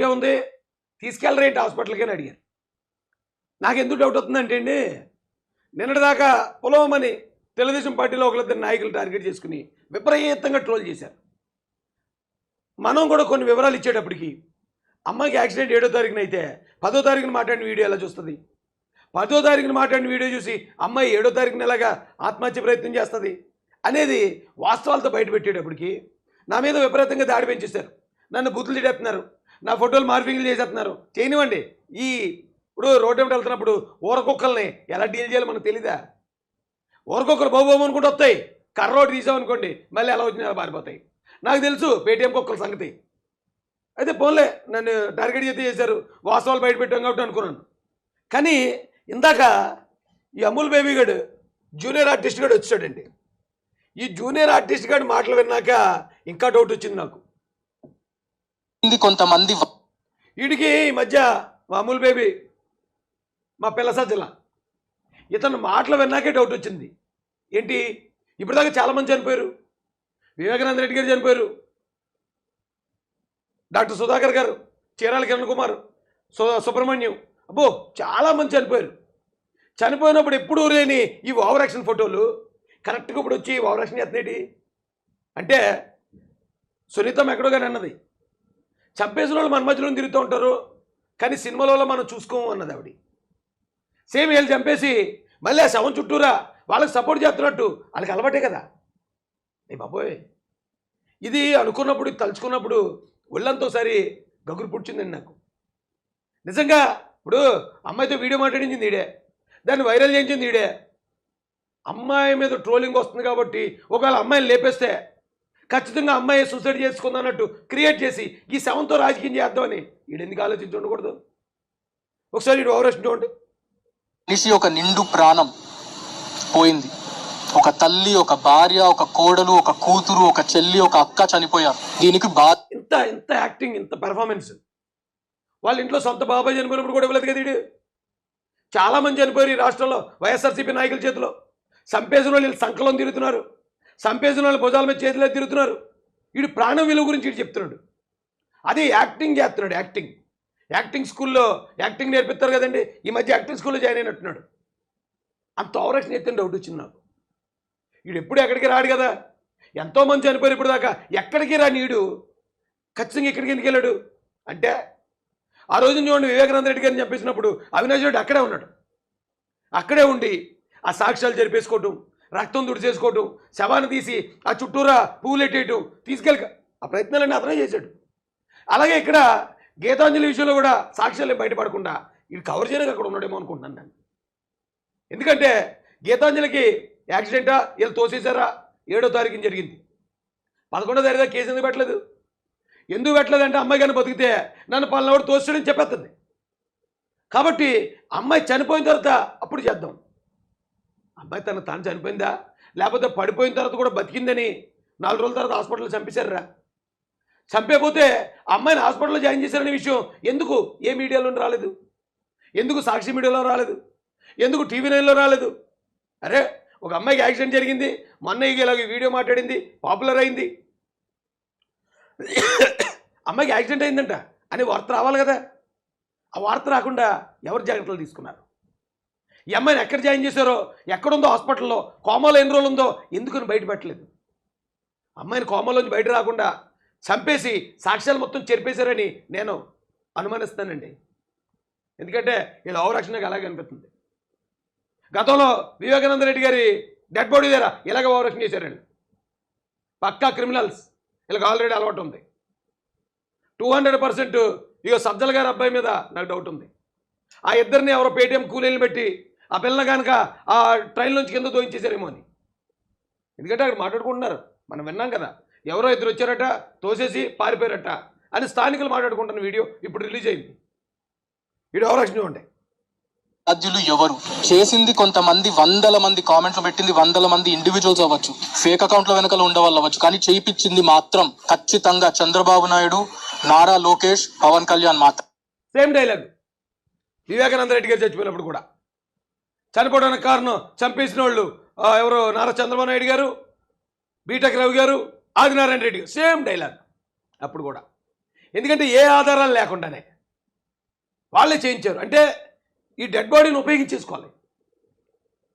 Gift ఉంది. తీసుకెళ్ళరేంటి హాస్పిటల్కి అని అడిగారు నాకు ఎందుకు డౌట్ అవుతుందంటే అండి నిన్నటిదాకా పొలవమని తెలుగుదేశం పార్టీలో ఒకరిద్దరు నాయకులు టార్గెట్ చేసుకుని విపరీతంగా ట్రోల్ చేశారు. మనం కూడా కొన్ని వివరాలు ఇచ్చేటప్పటికి అమ్మాయికి యాక్సిడెంట్ ఏడో తారీఖున అయితే పదో తారీఖున మాట్లాడిన వీడియో ఎలా చూస్తుంది? పదో తారీఖున మాట్లాడిన వీడియో చూసి అమ్మాయి ఏడో తారీఖున ఎలాగా ఆత్మహత్య ప్రయత్నం చేస్తుంది అనేది వాస్తవాలతో బయటపెట్టేటప్పటికి నా మీద విపరీతంగా దాడి పెంచేశారు. నన్ను బూతులు తిడేస్తున్నారు నా ఫోటోలు మార్పింగ్లు చేసేస్తున్నారు. చేయనివ్వండి. ఈ ఇప్పుడు రోడ్డు వెంట వెళ్తున్నప్పుడు ఊరకుక్కల్ని ఎలా డీల్ చేయాలో మనకు తెలీదా? ఊరకుక్కలు బాబు బాబు అనుకుంటూ వస్తాయి. కర్ర రోడ్డు తీసామనుకోండి మళ్ళీ ఎలా వచ్చినా పారిపోతాయి నాకు తెలుసు పేటీఎం కుక్కల సంగతి. అయితే పోన్లే నన్ను టార్గెట్ చేస్తే చేశారు. వాస్తవాలు బయట పెట్టాం కాబట్టి అనుకున్నాను. కానీ ఇందాక ఈ అమూల్ బేబీగాడు జూనియర్ ఆర్టిస్ట్ గడు వచ్చాడండి. ఈ జూనియర్ ఆర్టిస్ట్ గడు మాటలు విన్నాక ఇంకా డౌట్ వచ్చింది నాకు. కొంతమంది వీడికి ఈ మధ్య మామూలు బేబీ మా పిల్ల సజ్జల ఇతను మాటలు విన్నాకే డౌట్ వచ్చింది. ఏంటి? ఇప్పటిదాకా చాలామంది చనిపోయారు. వివేకానంద రెడ్డి గారు చనిపోయారు. డాక్టర్ సుధాకర్ గారు చీరాల కిరణ్ కుమార్ సు సుబ్రహ్మణ్యం. అబ్బో చాలామంది చనిపోయారు. చనిపోయినప్పుడు ఎప్పుడూ లేని ఈ ఓవర్ యాక్షన్ ఫోటోలు కరెక్ట్గా ఇప్పుడు వచ్చి ఓవర్ యాక్షన్ చేస్తున్నాయి అంటే సునీతం ఎక్కడో కానీ అన్నది. చంపేసిన వాళ్ళు మన మధ్యలో తిరుగుతూ ఉంటారు. కానీ సినిమాలలో మనం చూసుకోము అన్నది ఆవిడ. సేమ్ వీళ్ళు చంపేసి మళ్ళీ ఆ శవం చుట్టూరా వాళ్ళకి సపోర్ట్ చేస్తున్నట్టు వాళ్ళకి అలవాటే కదా. ఏ బాబోయ్. ఇది అనుకున్నప్పుడు తలుచుకున్నప్పుడు ఒళ్ళంతా ఒకసారి గగురు పుడిచిందండి నాకు. నిజంగా ఇప్పుడు అమ్మాయితో వీడియో మాట్లాడించింది ఈడే. దాన్ని వైరల్ చేయించింది ఈడే. అమ్మాయి మీద ట్రోలింగ్ వస్తుంది కాబట్టి ఒకవేళ అమ్మాయిని లేపేస్తే ఖచ్చితంగా అమ్మాయి సూసైడ్ చేసుకుందన్నట్టు క్రియేట్ చేసి ఈ శవంతో రాజకీయం చేద్దామని వీడు ఎందుకు ఆలోచించి ఉండకూడదు? ఒకసారి వీడు ఓవరేషన్ చూడండి. మనిషి ఒక నిండు ప్రాణం పోయింది. ఒక తల్లి ఒక భార్య ఒక కోడలు ఒక కూతురు ఒక చెల్లి ఒక అక్క చనిపోయారు. దీనికి ఇంత ఇంత యాక్టింగ్ ఇంత పెర్ఫార్మెన్స్ వాళ్ళ ఇంట్లో సొంత బాబాయ్ చనిపోయినప్పుడు కూడా ఇవ్వలేదు కదా వీడు? చాలా మంది చనిపోయారు ఈ రాష్ట్రంలో. వైఎస్ఆర్సీపీ నాయకుల చేతిలో. సంపేసిన వాళ్ళు వీళ్ళు సంకలం తిరుగుతున్నారు. సంపేసిన వాళ్ళు భుజాల మీద చేతిలో తిరుగుతున్నారు. వీడు ప్రాణం విలువ గురించి వీడు చెప్తున్నాడు. అదే యాక్టింగ్ చేస్తున్నాడు యాక్టింగ్. యాక్టింగ్ స్కూల్లో యాక్టింగ్ నేర్పిస్తారు కదండి. ఈ మధ్య యాక్టింగ్ స్కూల్లో జాయిన్ అయినట్టున్నాడు. అంత ఓవరాక్షన్ ఎత్తిన డౌట్ వచ్చింది నాకు. వీడు ఎప్పుడు ఎక్కడికి రాడు కదా? ఎంతోమంది చనిపోయారు ఇప్పుడు దాకా. ఎక్కడికి రా నీడు ఖచ్చితంగా ఇక్కడికి ఎందుకు వెళ్ళాడు? అంటే ఆ రోజు చూడండి వివేకానంద రెడ్డి గారిని చంపేసినప్పుడు అవినాష్ రెడ్డి అక్కడే ఉన్నాడు. అక్కడే ఉండి ఆ సాక్ష్యాలు జరిపేసుకోవటం రక్తం దుడి చేసుకోవటం శవాన్ని తీసి ఆ చుట్టూరా పువ్వులు తీసుకెళ్ళక. తీసుకెళ్ళి ఆ ప్రయత్నాలన్నీ అతనే చేశాడు. అలాగే ఇక్కడ గీతాంజలి విషయంలో కూడా సాక్ష్యాలు బయటపడకుండా ఇది కవర్ చేయడానికి అక్కడ ఉన్నాడేమో అనుకుంటున్నాను నేను. ఎందుకంటే గీతాంజలికి యాక్సిడెంటా వీళ్ళు తోసేశారా? ఏడో తారీఖున జరిగింది. పదకొండో తారీఖు కేసు ఎందుకు పెట్టలేదు? ఎందుకు పెట్టలేదంటే అమ్మాయి కానీ బతికితే నన్ను పలానావాడు తోసాడని చెప్పేస్తుంది. కాబట్టి అమ్మాయి చనిపోయిన తర్వాత అప్పుడు చేద్దాం. అమ్మాయి తను తాను చనిపోయిందా? లేకపోతే పడిపోయిన తర్వాత కూడా బతికిందని నాలుగు రోజుల తర్వాత హాస్పిటల్లో చంపేశారా? చంపేపోతే అమ్మాయిని హాస్పిటల్లో జాయిన్ చేశారనే విషయం ఎందుకు? ఏ మీడియాలో రాలేదు. ఎందుకు సాక్షి మీడియాలో రాలేదు? ఎందుకు టీవీ నైన్లో రాలేదు? అరే ఒక అమ్మాయికి యాక్సిడెంట్ జరిగింది. మొన్న ఇలాగ వీడియో మాట్లాడింది. పాపులర్ అయింది. అమ్మాయికి యాక్సిడెంట్ అయిందంట. అని వార్త రావాలి కదా. ఆ వార్త రాకుండా ఎవరు జాగ్రత్తలు తీసుకున్నారు? ఈ అమ్మాయిని ఎక్కడ జాయిన్ చేశారో? ఎక్కడుందో హాస్పిటల్లో? కోమాలో ఎన్ని రోజులు ఉందో ఎందుకని బయట పెట్టలేదు? అమ్మాయిని కోమాలోంచి బయట రాకుండా చంపేసి సాక్ష్యాలు మొత్తం చెరిపేశారని నేను అనుమానిస్తానండి. ఎందుకంటే వీళ్ళ ఓవరాక్షన్ నాకు అలాగే అనిపిస్తుంది. గతంలో వివేకానంద రెడ్డి గారి డెడ్ బాడీ దగ్గర ఇలాగ ఓవరాక్షన్ చేశారండి. పక్కా క్రిమినల్స్. వీళ్ళకి ఆల్రెడీ అలవాటు ఉంది. టూ హండ్రెడ్ పర్సెంట్ ఇక సజ్జల గారి అబ్బాయి మీద నాకు డౌట్ ఉంది. ఆ ఇద్దరిని ఎవరో పేటీఎం కూలీలు పెట్టి ఆ పిల్లలు కనుక ఆ ట్రైన్ నుంచి కింద దోయించేశారేమో అని. ఎందుకంటే అక్కడ మాట్లాడుకుంటున్నారు. మనం విన్నాం కదా. ఎవరో ఇద్దరు వచ్చారట తోసేసి పారిపోయారట అని స్థానికులు మాట్లాడుకుంటున్న వీడియో ఇప్పుడు రిలీజ్ అయింది. వీడియో ఎవరు బాధ్యులు ఎవరు? చేసింది కొంతమంది వందల మంది కామెంట్లు పెట్టింది వందల మంది ఇండివిజువల్స్ అవ్వచ్చు. ఫేక్ అకౌంట్ల వెనకాల ఉండవాళ్ళు అవ్వచ్చు. కానీ చేయించింది మాత్రం ఖచ్చితంగా చంద్రబాబు నాయుడు నారా లోకేష్ పవన్ కళ్యాణ్ మాత్రం. సేమ్ డైలాగ్ వివేకానంద రెడ్డి గారు చచ్చిపోయినప్పుడు కూడా. చనిపోవడానికి కారణం చంపేసిన వాళ్ళు ఎవరు నారా చంద్రబాబు నాయుడు గారు బీటెక్ రవి గారు ఆదినారాయణ రెడ్డి గారు సేమ్ డైలాగ్. అప్పుడు కూడా. ఎందుకంటే ఏ ఆధారాలు లేకుండానే వాళ్ళే చేయించారు. అంటే ఈ డెడ్ బాడీని ఉపయోగించేసుకోవాలి.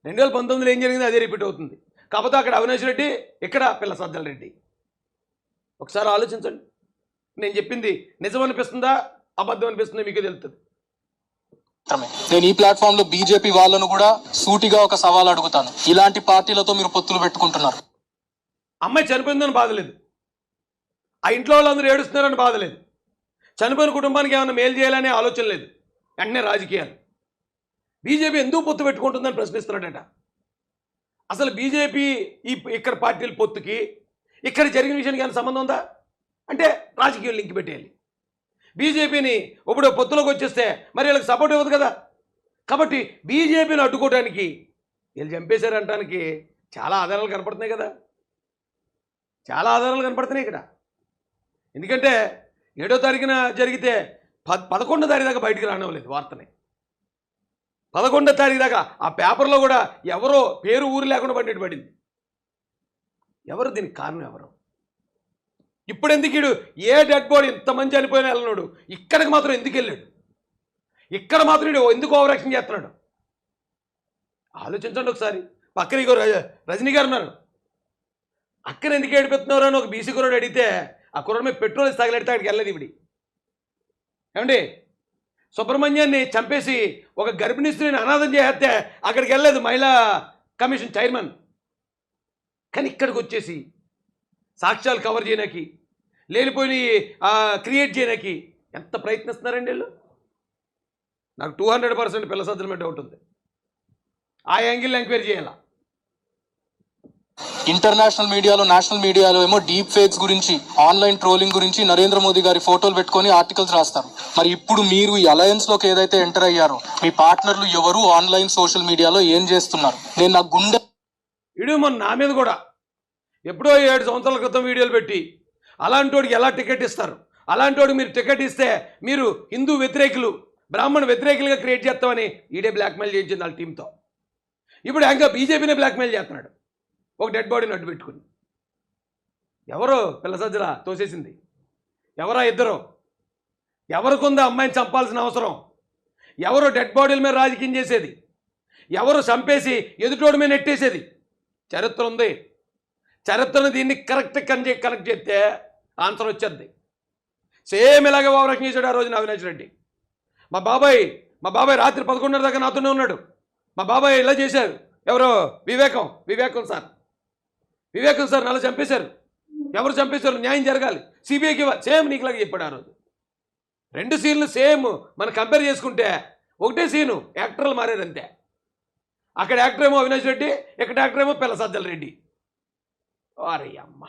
రెండు వేల పంతొమ్మిదిలో ఏం జరిగింది అదే రిపీట్ అవుతుంది. కాకపోతే అక్కడ అవినాష్ రెడ్డి ఇక్కడ పిల్ల సజ్జల రెడ్డి. ఒకసారి ఆలోచించండి. నేను చెప్పింది నిజం అనిపిస్తుందా అబద్ధం అనిపిస్తుందా మీకు తెలుస్తుంది. మాత్రమే నేను ఈ ప్లాట్ఫామ్లో బీజేపీ వాళ్ళను కూడా సూటిగా ఒక సవాల్ అడుగుతాను. ఇలాంటి పార్టీలతో మీరు పొత్తులు పెట్టుకుంటున్నారు. అమ్మాయి చనిపోయిందని బాధలేదు. ఆ ఇంట్లో వాళ్ళందరూ ఏడుస్తున్నారని బాధలేదు. చనిపోయిన కుటుంబానికి ఏమైనా మేలు చేయాలనే ఆలోచన లేదు. వెంటనే రాజకీయాలు. బీజేపీ ఎందుకు పొత్తు పెట్టుకుంటుందని ప్రశ్నిస్తున్నాడట. అసలు బీజేపీ ఈ ఇక్కడ పార్టీల పొత్తుకి ఇక్కడ జరిగిన విషయానికి ఏమైనా సంబంధం ఉందా? అంటే రాజకీయాలు లింక్ పెట్టేయాలి. బీజేపీని ఇప్పుడు పొత్తులోకి వచ్చేస్తే మరి వీళ్ళకి సపోర్ట్ ఇవ్వదు కదా. కాబట్టి బీజేపీని అడ్డుకోవడానికి వీళ్ళు చంపేశారంటానికి చాలా ఆధారాలు కనపడుతున్నాయి కదా. చాలా ఆధారాలు కనపడుతున్నాయి ఇక్కడ. ఎందుకంటే ఏడో తారీఖున జరిగితే పద పదకొండో తారీఖు దాకా బయటికి రానివ్వలేదు వార్తని. పదకొండో తారీఖు దాకా ఆ పేపర్లో కూడా ఎవరో పేరు ఊరు లేకుండా పండిట్టు పడింది. ఎవరు దీనికి కారణం ఎవరు? ఇప్పుడు ఎందుకు ఏ డెడ్ బాడీ ఇంతమంది చనిపోయిన వెళ్ళినాడు ఇక్కడికి మాత్రం ఎందుకు వెళ్ళాడు? ఇక్కడ మాత్రం వీడు ఎందుకు ఓవరాక్షన్ చేస్తున్నాడు? ఆలోచించండి ఒకసారి. పక్కన ఇగో రజనీ గారు ఉన్నారు. అక్కడ ఎందుకు ఏడిపెత్తున్నారు అని ఒక బీసీ కుర్రాడు అడిగితే ఆ కుర్రాడు మీద పెట్రోల్ ఇస్తే తగలెడితే అక్కడికి వెళ్ళదు ఇవిడి. ఏమండి? సుబ్రహ్మణ్యాన్ని చంపేసి ఒక గర్భిణీ స్త్రీని అనాథం చేస్తే అక్కడికి వెళ్ళలేదు మహిళా కమిషన్ చైర్మన్. కానీ ఇక్కడికి వచ్చేసి సాక్ష్యాలు కవర్ చేయడానికి లేనిపోయి క్రియేట్ చేయడానికి ఎంత ప్రయత్నిస్తున్నారండి వీళ్ళు? నాకు టూ హండ్రెడ్ పర్సెంట్ పిల్ల సజ్జల మీద డౌట్ ఉంది ఆ యాంగిల్ ఎంక్వైరీ చేయాలా? ఇంటర్నేషనల్ మీడియాలో నేషనల్ మీడియాలో ఏమో డీప్ ఫేక్స్ గురించి ఆన్లైన్ ట్రోలింగ్ గురించి నరేంద్ర మోదీ గారి ఫోటోలు పెట్టుకొని ఆర్టికల్స్ రాస్తారు. మరి ఇప్పుడు మీరు ఈ అలయన్స్లోకి ఏదైతే ఎంటర్ అయ్యారో మీ పార్ట్నర్లు ఎవరు ఆన్లైన్ సోషల్ మీడియాలో ఏం చేస్తున్నారు? నేను నా గుండె వీడియో మొన్న నా మీద కూడా ఎప్పుడో ఏడు సంవత్సరాల క్రితం వీడియోలు పెట్టి అలాంటి ఎలా టికెట్ ఇస్తారు? అలాంటి మీరు టికెట్ ఇస్తే మీరు హిందూ వ్యతిరేకులు బ్రాహ్మణ వ్యతిరేకులుగా క్రియేట్ చేస్తామని ఈడే బ్లాక్మెయిల్ చేయించింది వాళ్ళ టీంతో ఇప్పుడు ఇంకా బీజేపీనే బ్లాక్మెయిల్ చేస్తున్నాడు. ఒక డెడ్ బాడీని అడ్డు పెట్టుకుని. ఎవరో పిల్ల సజ్జల తోసేసింది. ఎవరా ఇద్దరు? ఎవరికుందా అమ్మాయిని చంపాల్సిన అవసరం? ఎవరు డెడ్ బాడీల మీద రాజకీయం చేసేది? ఎవరు చంపేసి ఎదుటోడి మీద నెట్టేసేది? చరిత్ర ఉంది. చరిత్రను దీన్ని కరెక్ట్ కన్ కనెక్ట్ చేస్తే ఆన్సర్ వచ్చేది సేమ్ ఇలాగే ఓవరాక్షన్ చేశాడు ఆ రోజున అవినాష్ రెడ్డి. మా బాబాయ్ మా బాబాయ్ రాత్రి పదకొండున్నర దాకా నాతోనే ఉన్నాడు. మా బాబాయ్ ఇలా చేశారు. ఎవరో? వివేకం వివేకం సార్. వివేకం సార్ నన్ను చంపేశారు. ఎవరు చంపేశారు? న్యాయం జరగాలి. సిబిఐకి సేమ్ నీకులాగా చెప్పాడు ఆ రోజు. రెండు సీన్లు సేమ్ మనం కంపేర్ చేసుకుంటే ఒకటే సీను యాక్టర్లు మారారంతే. అక్కడ యాక్టర్ ఏమో అవినాష్ రెడ్డి ఇక్కడ యాక్టర్ ఏమో పిల్ల సజ్జల రెడ్డి. అరే అమ్మ.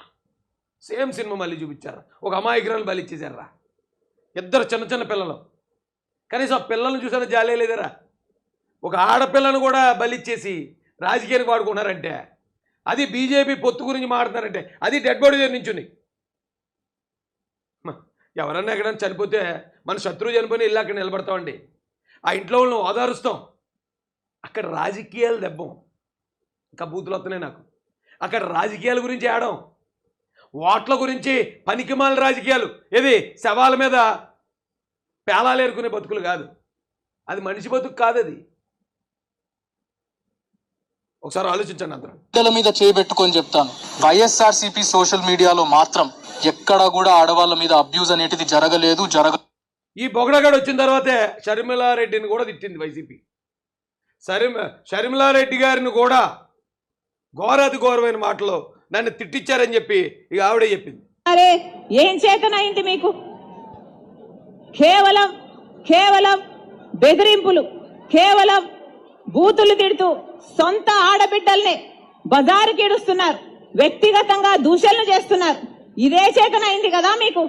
సేమ్ సినిమా మళ్ళీ చూపించారు? ఒక అమాయకురాలు బలి ఇచ్చేసారా ఇద్దరు చిన్న చిన్న పిల్లలు. కనీసం ఆ పిల్లల్ని చూసారా జాలే లేదరా. ఒక ఆడపిల్లను కూడా బలిచ్చేసి రాజకీయానికి వాడుకున్నారంటే అది బీజేపీ పొత్తు గురించి మాట్లాడుతున్నారంటే అది డెడ్ బాడీ దగ్గర నుంచుని ఎవరన్నా ఎక్కడైనా చనిపోతే మన శత్రువు చనిపోయిన ఇల్లు అక్కడ నిలబడతామండి. ఆ ఇంట్లో వాళ్ళని ఓదారుస్తాం. అక్కడ రాజకీయాలు దెబ్బం. ఇంకా బూతులు వస్తున్నాయి నాకు. అక్కడ రాజకీయాల గురించి ఆడం. ఓట్ల గురించి పనికిమాల రాజకీయాలు. ఏది? శవాల మీద పేలాలు ఏరుకునే బతుకులు కాదు. అది మనిషి బతుకు కాదు అది ఒకసారి ఆలోచించండి అందరూ. మీద చేయబెట్టుకొని చెప్తాను. వైఎస్ఆర్సీపీ సోషల్ మీడియాలో మాత్రం ఎక్కడా కూడా ఆడవాళ్ళ మీద అబ్యూజ్ అనేటిది జరగలేదు జరగ ఈ బొగడగాడు వచ్చిన తర్వాతే షర్మిలారెడ్డిని కూడా తిట్టింది వైసీపీ. షర్మి షర్మిలారెడ్డి గారిని కూడా ఘోరాతి ఘోరమైన మాటలో నన్ను తిట్టించారని చెప్పి ఇక ఆవిడే చెప్పింది. అరే ఏం చేతనైంది మీకు? కేవలం కేవలం బెదిరింపులు కేవలం బూతులు తిడుతూ సొంత ఆడబిడ్డల్ని బజారుకి ఇడుస్తున్నారు వ్యక్తిగతంగా దూషణలు చేస్తున్నారు. ఇదే చేతనైంది కదా మీకు?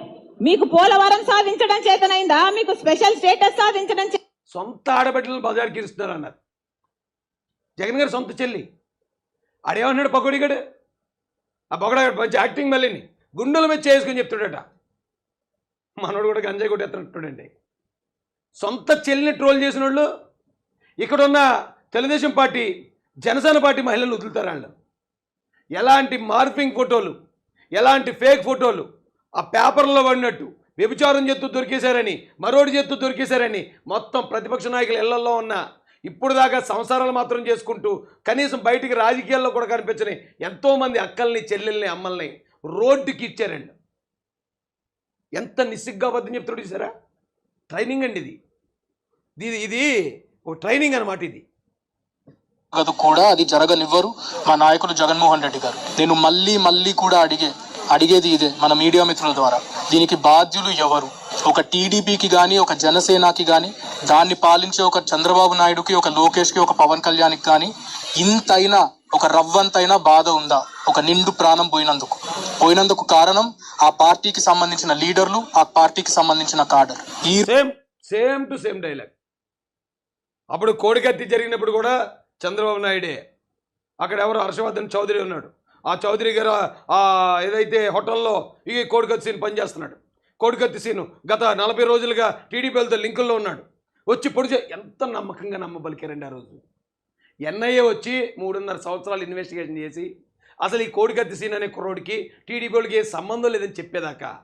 మీకు పోలవరం సాధించడం చేతనైందా? మీకు స్పెషల్ స్టేటస్ సాధించడం సొంత ఆడబిడ్డలను బజార్కి ఇరుస్తున్నారు అన్నారు. జగన్ గారి సొంత చెల్లి. ఆడేమన్నాడు పకోడిగాడు? ఆ పొగడగాడు మంచి యాక్టింగ్ మళ్ళీని గుండెల మీద చేసుకుని చెప్తాడట మనోడు కూడా గంజాయి కొట్టేస్తున్నట్టుడండి సొంత చెల్లిని ట్రోల్ చేసిన వాళ్ళు ఇక్కడున్న తెలుగుదేశం పార్టీ జనసేన పార్టీ మహిళలు వదులుతారు వాళ్ళు ఎలాంటి మార్పింగ్ ఫోటోలు ఎలాంటి ఫేక్ ఫోటోలు ఆ పేపర్లో పడినట్టు వ్యభిచారం చేస్తూ దొరికేశారని మరోడి చేస్తూ దొరికేశారని మొత్తం ప్రతిపక్ష నాయకులు ఇళ్ళలో ఉన్న ఇప్పుడు దాకా సంసారాలు మాత్రం చేసుకుంటూ కనీసం బయటికి రాజకీయాల్లో కూడా కనిపించని ఎంతోమంది అక్కల్ని చెల్లెల్ని అమ్మల్ని రోడ్డుకి ఇచ్చారండి. ఎంత నిస్సిగ్గా అబద్ధం చెప్తాడు చూసారా? ట్రైనింగ్ అండి ఇది. ఇది ఇది ఒక ట్రైనింగ్ అనమాట ఇది. కూడా అది జరగనివ్వరు. మా నాయకులు జగన్మోహన్ రెడ్డి గారు. నేను మళ్ళీ మళ్ళీ కూడా అడిగే అడిగేది ఇదే మన మీడియా మిత్రుల ద్వారా. దీనికి బాధ్యులు ఎవరు? ఒక టీడీపీకి కానీ ఒక జనసేనకి కానీ దాన్ని పాలించే ఒక చంద్రబాబు నాయుడుకి ఒక లోకేష్కి ఒక పవన్ కళ్యాణ్కి కానీ ఇంతైనా ఒక రవ్వంతైనా బాధ ఉందా? ఒక నిండు ప్రాణం పోయినందుకు. పోయినందుకు కారణం ఆ పార్టీకి సంబంధించిన లీడర్లు ఆ పార్టీకి సంబంధించిన కాడర్. ఈ same same to same dialogue. అప్పుడు కోడికత్తి జరిగినప్పుడు కూడా చంద్రబాబు నాయుడే. అక్కడ ఎవరు హర్షవర్ధన్ చౌదరి ఉన్నాడు. ఆ చౌదరి గారు ఏదైతే హోటల్లో ఈ కోడికత్తి సీన్ పనిచేస్తున్నాడు. కోడికత్తి సీను గత నలభై రోజులుగా టీడీపీలతో లింకుల్లో ఉన్నాడు. వచ్చి పొడిచే ఎంత నమ్మకంగా నమ్మబలికారండి ఆ రోజు. ఎన్ఐఏ వచ్చి మూడున్నర సంవత్సరాలు ఇన్వెస్టిగేషన్ చేసి అసలు ఈ కోడికత్తి సీన్ అనే కుర్రోడికి టీడీపీ వాళ్ళకి ఏ సంబంధం లేదని చెప్పేదాకా.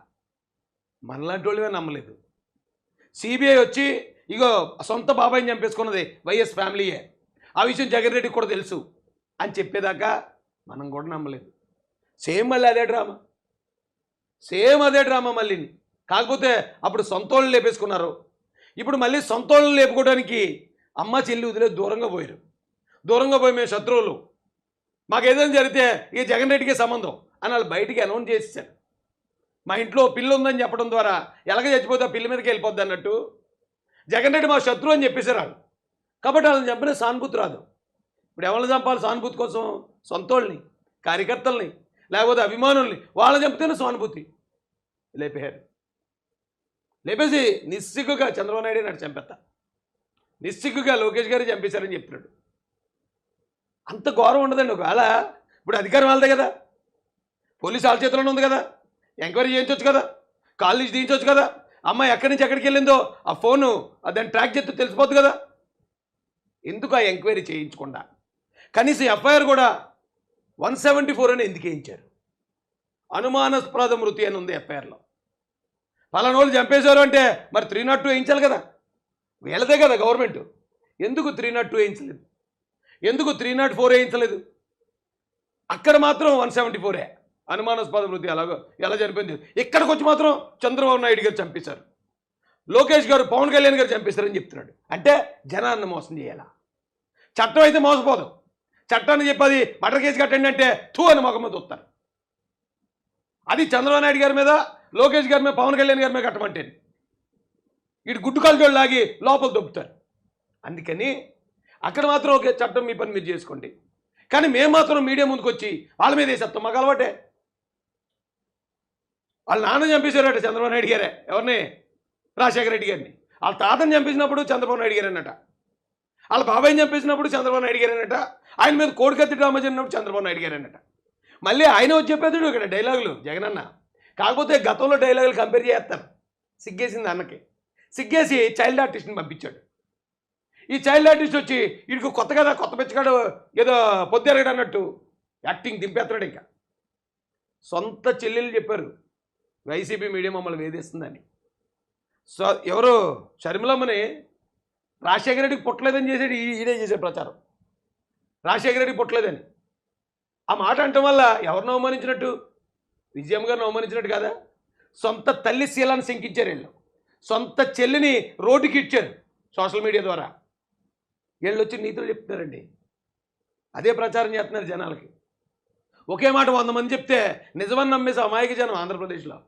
మనలాంటి వాళ్ళమే నమ్మలేదు. సిబిఐ వచ్చి ఇగో సొంత బాబాయిని చంపేసుకున్నది వైఎస్ ఫ్యామిలీయే. ఆ విషయం జగన్ రెడ్డికి కూడా తెలుసు అని చెప్పేదాకా మనం కూడా నమ్మలేదు. సేమ్ మళ్ళీ అదే డ్రామా సేమ్ అదే డ్రామా మళ్ళీ. కాకపోతే అప్పుడు సొంతోళ్ళు లేపేసుకున్నారు. ఇప్పుడు మళ్ళీ సొంతోళ్ళు లేపుకోవడానికి అమ్మ చెల్లి వదిలే దూరంగా పోయారు. దూరంగా పోయి మేము శత్రువులు. మాకు ఏదైనా జరిగితే ఇక జగన్ రెడ్డికి సంబంధం అని వాళ్ళు బయటికి అనౌన్స్ చేసేసారు మా ఇంట్లో పిల్లు ఉందని చెప్పడం ద్వారా ఎలాగ చచ్చిపోతే ఆ పిల్లి మీదకి వెళ్ళిపోద్ది అన్నట్టు జగన్ రెడ్డి మా శత్రువు అని చెప్పేశారు వాళ్ళు. కాబట్టి వాళ్ళని చంపిన సానుభూతి రాదు. ఇప్పుడు ఎవరిని చంపాలి సానుభూతి కోసం? సొంతోళ్ళని కార్యకర్తల్ని లేకపోతే అభిమానుల్ని వాళ్ళని చంపితేనే సానుభూతి. లేపేశారు లేపేసి నిస్సిగ్గుగా చంద్రబాబు నాయుడు నాడు చంపేస్తా. నిస్సిగ్గుగా లోకేష్ గారు చంపేశారని చెప్తున్నాడు అంత గౌరవం ఉండదండి ఒకవేళ. ఇప్పుడు అధికారం వాళ్ళదే కదా. పోలీసు వాళ్ళ చేతిలోనే ఉంది కదా. ఎంక్వైరీ చేయించవచ్చు కదా. కాల్ నుంచి తీయించవచ్చు కదా. అమ్మాయి ఎక్కడి నుంచి ఎక్కడికి వెళ్ళిందో ఆ ఫోను దాన్ని ట్రాక్ చేస్తే తెలిసిపోద్ది కదా. ఎందుకు ఆ ఎంక్వైరీ చేయించకుండా? కనీసం ఎఫ్ఐఆర్ కూడా వన్ సెవెంటీ ఫోర్ అని ఎందుకు వేయించారు? అనుమానాస్పద మృతి అని ఉంది ఎఫ్ఐఆర్లో పలానోళ్ళు వాళ్ళు చంపేశారు అంటే మరి త్రీ నాట్ టూ వేయించాలి కదా. వీళ్ళదే కదా గవర్నమెంట్. ఎందుకు త్రీ నాట్ టూ వేయించలేదు? ఎందుకు త్రీ నాట్ ఫోర్ వేయించలేదు? అక్కడ మాత్రం వన్ సెవెంటీ ఫోరే అనుమానాస్పద మృతి అలాగో ఎలా చనిపోయింది ఇక్కడికి వచ్చి మాత్రం చంద్రబాబు నాయుడు గారు చంపేశారు. లోకేష్ గారు పవన్ కళ్యాణ్ గారు చంపేశారని చెప్తున్నాడు. అంటే జనాన్ని మోసం చేయాలా? చట్టం అయితే మోసపోదు. చట్టాన్ని చెప్పది మటర్ కేసు కట్టండి అంటే థూ అని మొఖం మీద వస్తారు అది చంద్రబాబు నాయుడు గారి మీద లోకేష్ గారి మీద పవన్ కళ్యాణ్ గారి మీద కట్టమంటే ఇటు గుడ్డు కాల్చోళ్ళు లాగి లోపల దొబ్బుతారు. అందుకని అక్కడ మాత్రం ఒక చట్టం మీ పని మీరు చేసుకోండి. కానీ మేము మాత్రం మీడియా ముందుకు వచ్చి వాళ్ళ మీద వేసేస్తాం. మాకు అలవాటే. వాళ్ళ నాన్న చంపేశారట చంద్రబాబు నాయుడు గారే ఎవరిని? రాజశేఖర రెడ్డి గారిని. వాళ్ళ తాతని చంపేసినప్పుడు చంద్రబాబు నాయుడు గారు అన్నట వాళ్ళ బాబాయ్ చంపేసినప్పుడు చంద్రబాబు నాయుడు గారు ఆయన మీద కోడికత్తి డ్రామా జరిగినప్పుడు చంద్రబాబు నాయుడు గారు మళ్ళీ ఆయన వచ్చి చెప్పేదాడు ఇక్కడ డైలాగులు జగనన్న. కాకపోతే గతంలో డైలాగులు కంపేర్ చేస్తారు. సిగ్గేసింది అన్నకి. సిగ్గేసి చైల్డ్ ఆర్టిస్ట్ని పంపించాడు. ఈ చైల్డ్ ఆర్టిస్ట్ వచ్చి వీడికి కొత్త కదా కొత్త పిచ్చగాడు ఏదో పొద్దురగడు అన్నట్టు యాక్టింగ్ దింపేస్తున్నాడు ఇంకా. సొంత చెల్లెలు చెప్పారు వైసీపీ మీడియా మమ్మల్ని వేధిస్తుందని. సో ఎవరు షర్మిలమ్మని రాజశేఖర రెడ్డికి పుట్టలేదని చేసేది ఈ- ఈడే చేసే ప్రచారం. రాజశేఖర రెడ్డికి పుట్టలేదని. ఆ మాట అంటం వల్ల ఎవరిని అవమానించినట్టు? విజయమ్మ గారిని అవమానించినట్టు కదా? సొంత తల్లి శీలాన్ని శంకించారు వీళ్ళు. సొంత చెల్లిని రోడ్డుకి ఇచ్చారు సోషల్ మీడియా ద్వారా. వీళ్ళు వచ్చి నీతులు చెప్తున్నారండి. అదే ప్రచారం చేస్తున్నారు జనాలకి. ఒకే మాట వంద మంది చెప్తే నిజమని నమ్మేసి అమాయక జనం ఆంధ్రప్రదేశ్లో.